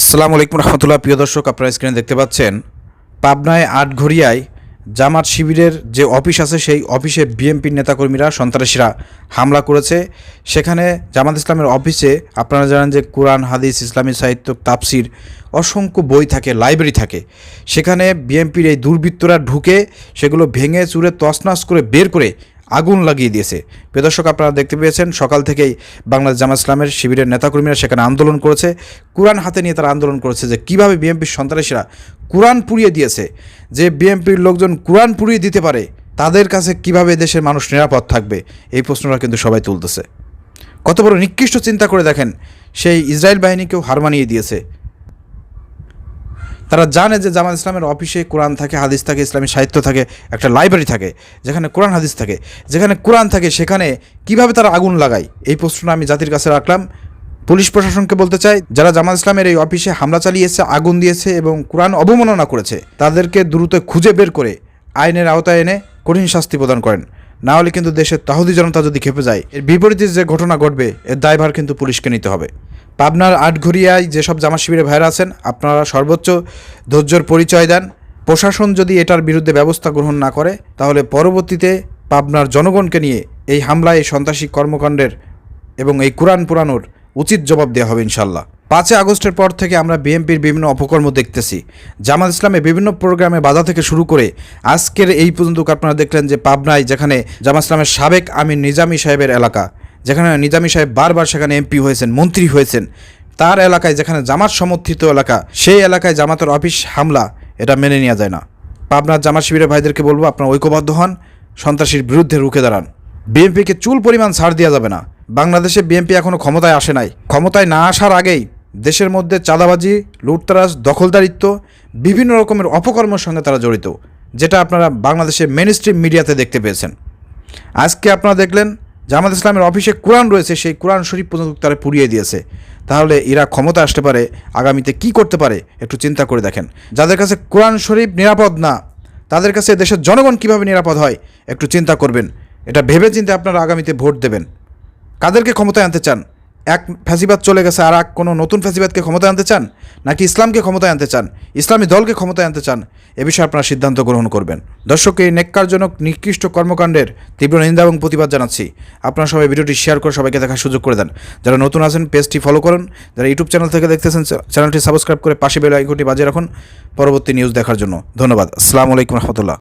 আসসালামু আলাইকুম রহমতুল্লাহ। প্রিয় দর্শক, আপনারা স্ক্রিনে দেখতে পাচ্ছেন, পাবনায় আটঘরিয়ায় জামাত শিবিরের যে অফিস আছে, সেই অফিসে বিএনপির নেতাকর্মীরা, সন্ত্রাসীরা হামলা করেছে। সেখানে জামাত ইসলামের অফিসে আপনারা জানেন যে কোরআন, হাদিস, ইসলামী সাহিত্য তাপসির অসংখ্য বই থাকে, লাইব্রেরি থাকে। সেখানে বিএনপির এই দুর্বৃত্তরা ঢুকে সেগুলো ভেঙে, চুরে, তছনছ করে, বের করে আগুন লাগিয়ে দিয়েছে। প্রিয় দর্শক, আপনারা দেখতে পেয়েছেন, সকাল থেকেই বাংলাদেশ জামা ইসলামের শিবিরের নেতাকর্মীরা সেখানে আন্দোলন করেছে। কোরআন হাতে নিয়ে তারা আন্দোলন করেছে যে কীভাবে বিএনপির সন্ত্রাসীরা কোরআন পুড়িয়ে দিয়েছে, যে বিএনপির লোকজন কোরআন পুড়িয়ে দিতে পারে, তাদের কাছে কীভাবে দেশের মানুষ নিরাপদ থাকবে, এই প্রশ্নটা কিন্তু সবাই তুলতেছে। কত বড় নিকৃষ্ট চিন্তা করে দেখেন, সেই ইসরায়েল বাহিনীকেও হার মানিয়ে দিয়েছে। তারা জানে যে জামাত ইসলামের অফিসে কোরআন থাকে, হাদিস থাকে, ইসলামী সাহিত্য থাকে, একটা লাইব্রেরি থাকে, যেখানে কোরআন, হাদিস থাকে। যেখানে কোরআন থাকে, সেখানে কীভাবে তারা আগুন লাগায়? এই প্রশ্নটা আমি জাতির কাছে রাখলাম। পুলিশ প্রশাসনকে বলতে চাই, যারা জামাত ইসলামের এই অফিসে হামলা চালিয়েছে, আগুন দিয়েছে এবং কোরআন অবমাননা করেছে, তাদেরকে দ্রুত খুঁজে বের করে আইনের আওতায় এনে কঠিন শাস্তি প্রদান করেন। না হলে কিন্তু দেশের তাহুদি জনতা যদি খেপে যায়, এর বিপরীতে যে ঘটনা ঘটবে, এর দায়ভার কিন্তু পুলিশকে নিতে হবে। পাবনার আটঘরিয়ায় যেসব জামা শিবিরের ভাইরা আছেন, আপনারা সর্বোচ্চ ধৈর্যর পরিচয় দেন। প্রশাসন যদি এটার বিরুদ্ধে ব্যবস্থা গ্রহণ না করে, তাহলে পরবর্তীতে পাবনার জনগণকে নিয়ে এই হামলায় সন্ত্রাসী কর্মকাণ্ডের এবং এই কোরআন পুরানোর উচিত জবাব দেওয়া হবে ইনশাল্লাহ পাঁচই আগস্টের পর থেকে আমরা বিএনপির বিভিন্ন অপকর্ম দেখতেছি। জামাত ইসলামের বিভিন্ন প্রোগ্রামে বাধা থেকে শুরু করে আজকের এই পর্যন্ত আপনারা দেখলেন যে পাবনায় যেখানে জামাত ইসলামের সাবেক আমির নিজামী সাহেবের এলাকা, যেখানে নিজামী সাহেব বারবার সেখানে এমপি হয়েছেন, মন্ত্রী হয়েছেন, তার এলাকায় যেখানে জামাত সমর্থিত এলাকা, সেই এলাকায় জামাতের অফিস হামলা, এটা মেনে নেওয়া যায় না। পাবনার জামাত শিবিরের ভাইদেরকে বলব, আপনারা ঐক্যবদ্ধ হন, সন্ত্রাসীর বিরুদ্ধে রুখে দাঁড়ান। বিএনপিকে চুল পরিমাণ ছাড় দেওয়া যাবে না। বাংলাদেশে বিএনপি এখনও ক্ষমতায় আসে নাই। ক্ষমতায় না আসার আগেই দেশের মধ্যে চাঁদাবাজি, লুটতরাজ, দখলদারিত্ব, বিভিন্ন রকমের অপকর্মের সঙ্গে তারা জড়িত, যেটা আপনারা বাংলাদেশের মেন স্ট্রিম মিডিয়াতে দেখতে পেয়েছেন। আজকে আপনারা দেখলেন জামাত ইসলামের অফিসে কোরআন রয়েছে, সেই কোরআন শরীফ পর্যন্ত তারা পুড়িয়ে দিয়েছে। তাহলে এরা ক্ষমতা আসতে পারে, আগামীতে কি করতে পারে, একটু চিন্তা করে দেখেন। যাদের কাছে কোরআন শরীফ নিরাপদ না, তাদের কাছে দেশের জনগণ কীভাবে নিরাপদ হয়, একটু চিন্তা করবেন। এটা ভেবে চিন্তে আপনারা আগামীতে ভোট দেবেন। কাদেরকে ক্ষমতায় আনতে চান? এক ফ্যাসিবাদ চলে গেছে, আর এক কোনো নতুন ফ্যাসিবাদকে ক্ষমতায় আনতে চান? নাকি ইসলামকে ক্ষমতায় আনতে চান? ইসলামী দলকে ক্ষমতায় আনতে চান? এ বিষয়ে আপনারা সিদ্ধান্ত গ্রহণ করবেন। দর্শক, এই নেককারজনক নিকৃষ্ট কর্মকাণ্ডের তীব্র নিন্দা এবং প্রতিবাদ জানাচ্ছি। আপনারা সবাই ভিডিওটি শেয়ার করে সবাইকে দেখার সুযোগ করে দেন। যারা নতুন আছেন, পেজটি ফলো করুন। যারা ইউটিউব চ্যানেল থেকে দেখতেছেন চ্যানেলটি সাবস্ক্রাইব করে পাশে বেল আইকনটি বাজিয়ে রাখুন। পরবর্তী নিউজ দেখার জন্য ধন্যবাদ। আসসালামু আলাইকুম রহমতুল্লাহ।